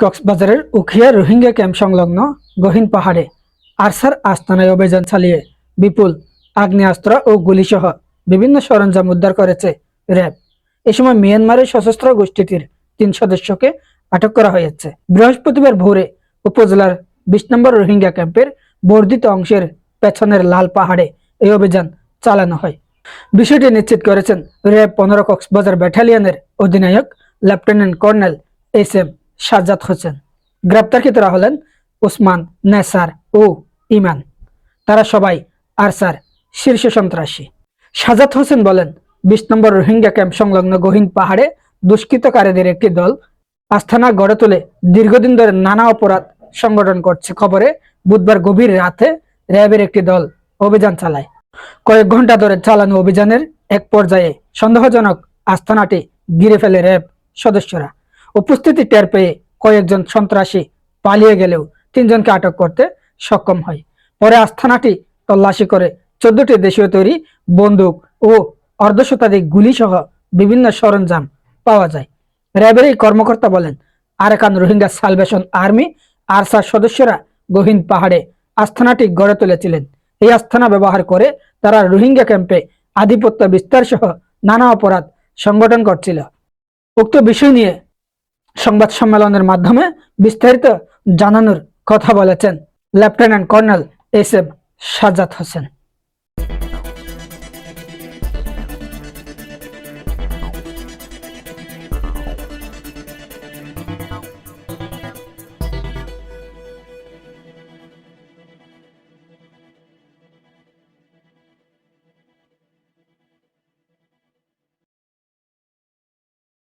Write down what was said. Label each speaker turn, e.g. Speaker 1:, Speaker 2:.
Speaker 1: কক্সবাজারের উখিয়া রোহিঙ্গা ক্যাম্প সংলগ্ন গহীন পাহাড়ে আরসার আস্তানায় অভিযান চালিয়ে বিপুল আগ্নেয়াস্ত্র ও গুলিসহ বিভিন্ন সরঞ্জাম উদ্ধার করেছে র্যাব। এ সময় মিয়ানমারের সশস্ত্র গোষ্ঠীটির তিন সদস্যকে আটক করা হয়েছে। বৃহস্পতিবার ভোরে উপজেলার বিশ নম্বর রোহিঙ্গা ক্যাম্পের বর্ধিত অংশের পেছনের লাল পাহাড়ে এই অভিযান চালানো হয়। বিষয়টি নিশ্চিত করেছেন র্যাব পনেরো কক্সবাজার ব্যাটালিয়নের অধিনায়ক lieutenant colonel S M Sajjad Hossain. গ্রেপ্তারকৃতরা হলেন ওসমান, নেসার ও ইমান। তারা সবাই আরসার শীর্ষ সন্ত্রাসী। সাজাদ হোসেন বলেন, বিশ নম্বর রোহিঙ্গা ক্যাম্প সংলগ্ন গহীন পাহাড়ে দুষ্কৃতকারীদের একটি দল আস্থানা গড়ে তুলে দীর্ঘদিন ধরে নানা অপরাধ সংগঠন করছে। খবরে বুধবার গভীর রাতে র্যাবের একটি দল অভিযান চালায়। কয়েক ঘণ্টা ধরে চালানো অভিযানের এক পর্যায়ে সন্দেহজনক আস্থানাটি ঘিরে ফেলে র্যাব সদস্যরা। উপস্থিতি টের পেয়ে কয়েকজন সন্ত্রাসী পালিয়ে গেলেও তিনজনকে আটক করতে সক্ষম হয়। পরে আস্থানাটি তল্লাশি করে চোদ্দটি দেশীয় তৈরি বন্দুক ও অর্ধশতাধিক গুলি সহ বিভিন্ন সরঞ্জাম পাওয়া যায়। র্যাবের এই কর্মকর্তা বলেন, আরাকান রোহিঙ্গা সালভেশন আর্মি আরসার সদস্যরা গহীন পাহাড়ে আস্থানাটি গড়ে তুলেছিলেন। এই আস্থানা ব্যবহার করে তারা রোহিঙ্গা ক্যাম্পে আধিপত্য বিস্তার সহ নানা অপরাধ সংগঠন করছিল। উক্ত বিষয় নিয়ে সংবাদ সম্মেলনের মাধ্যমে বিস্তারিত জানানোর কথা বলেছেন lieutenant colonel S M Sajjad Hossain.